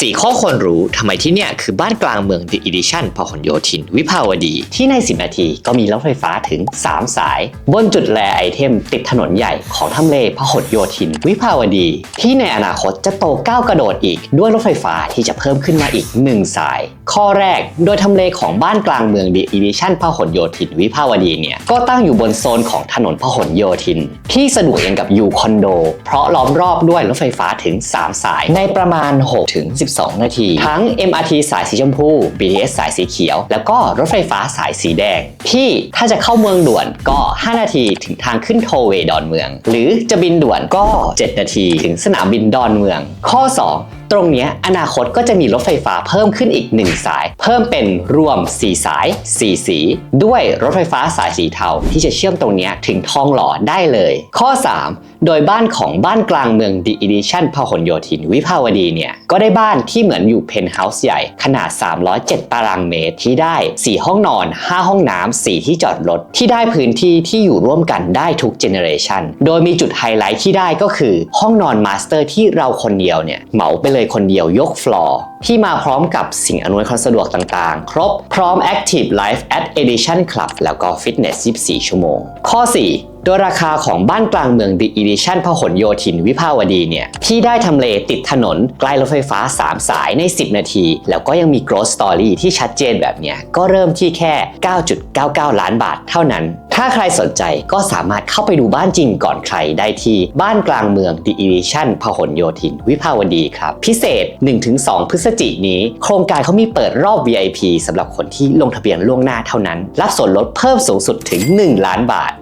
4 ข้อควรรู้ทำไมที่เนี่ยคือบ้านกลางเมือง The Edition พหลโยธิน วิภาวดี ที่ใน 10 นาทีก็มีรถไฟฟ้าถึง 3 สาย บนจุดแลไอเทมติดถนนใหญ่ของทำเลพหลโยธิน วิภาวดี ที่ในอนาคตจะโตก้าวกระโดดอีก ด้วยรถไฟฟ้าที่จะเพิ่มขึ้นมาอีก 1 สาย ข้อแรก โดยทำเลของบ้านกลางเมือง The Edition พหลโยธิน วิภาวดีเนี่ยก็ตั้งอยู่บนโซนของถนนพหลโยธิน ที่สะดวกอย่างกับอยู่คอนโด เพราะล้อมรอบด้วยรถไฟฟ้าถึง 3 สายในประมาณ6ถึง12 นาที ทั้ง MRT สายสีชมพู BTS สายสีเขียว แล้วก็รถไฟฟ้าสายสีแดง ที่ถ้าจะเข้าเมืองด่วนก็ 5 นาทีถึงทางขึ้นโทเวดอนเมือง หรือจะบินด่วนก็ 7 นาทีถึงสนามบินดอนเมือง ข้อ 2ตรงนี้อนาคตก็จะมีรถไฟฟ้าเพิ่มขึ้นอีก 1 สาย เพิ่มเป็นรวม 4 สาย 4 สี ด้วยรถไฟฟ้าสายสีเทาที่จะเชื่อมตรงนี้ถึงทองหล่อได้เลย ข้อ 3 โดยบ้านของบ้านกลางเมือง The Edition พหลโยธินวิภาวดีเนี่ย ก็ได้บ้านที่เหมือนอยู่เพนท์เฮาส์ใหญ่ ขนาด 307 ตารางเมตร ที่ได้ 4 ห้องนอน 5 ห้องน้ำ 4 ที่จอดรถ ที่ได้พื้นที่ที่อยู่ร่วมกันได้ทุกเจเนอเรชันโดยมีจุดไฮไลท์ที่ได้ก็คือ ห้องนอนมาสเตอร์ที่เราคนเดียวเนี่ยเหมาไปเลยคนเดียวยกฟลอร์ที่มาพร้อมกับสิ่งอำนวยความสะดวกต่างๆ ครบพร้อม Active Life at Edition Club แล้วก็ฟิตเนส24 ชั่วโมง ข้อ 4 โดยราคาของบ้านกลางเมือง The Edition พหลโยธินวิภาวดีเนี่ย ที่ได้ทำเลติดถนนใกล้รถไฟฟ้า 3 สายใน 10 นาที แล้วก็ยังมี growth story ที่ชัดเจนแบบเนี้ย ก็เริ่มที่แค่ 9.99 ล้านบาทเท่านั้น ถ้าใครสนใจก็สามารถเข้าไปดูบ้านจริงก่อนใครได้ที่บ้านกลางเมือง The Edition พหลโยธินวิภาวดีครับ พิเศษ 1-2 พฤศจิกายนนี้ โครงการเขามีเปิดรอบ VIP สำหรับคนที่ลงทะเบียนล่วงหน้าเท่านั้น รับส่วนลดเพิ่มสูงสุดถึง 1 ล้านบาท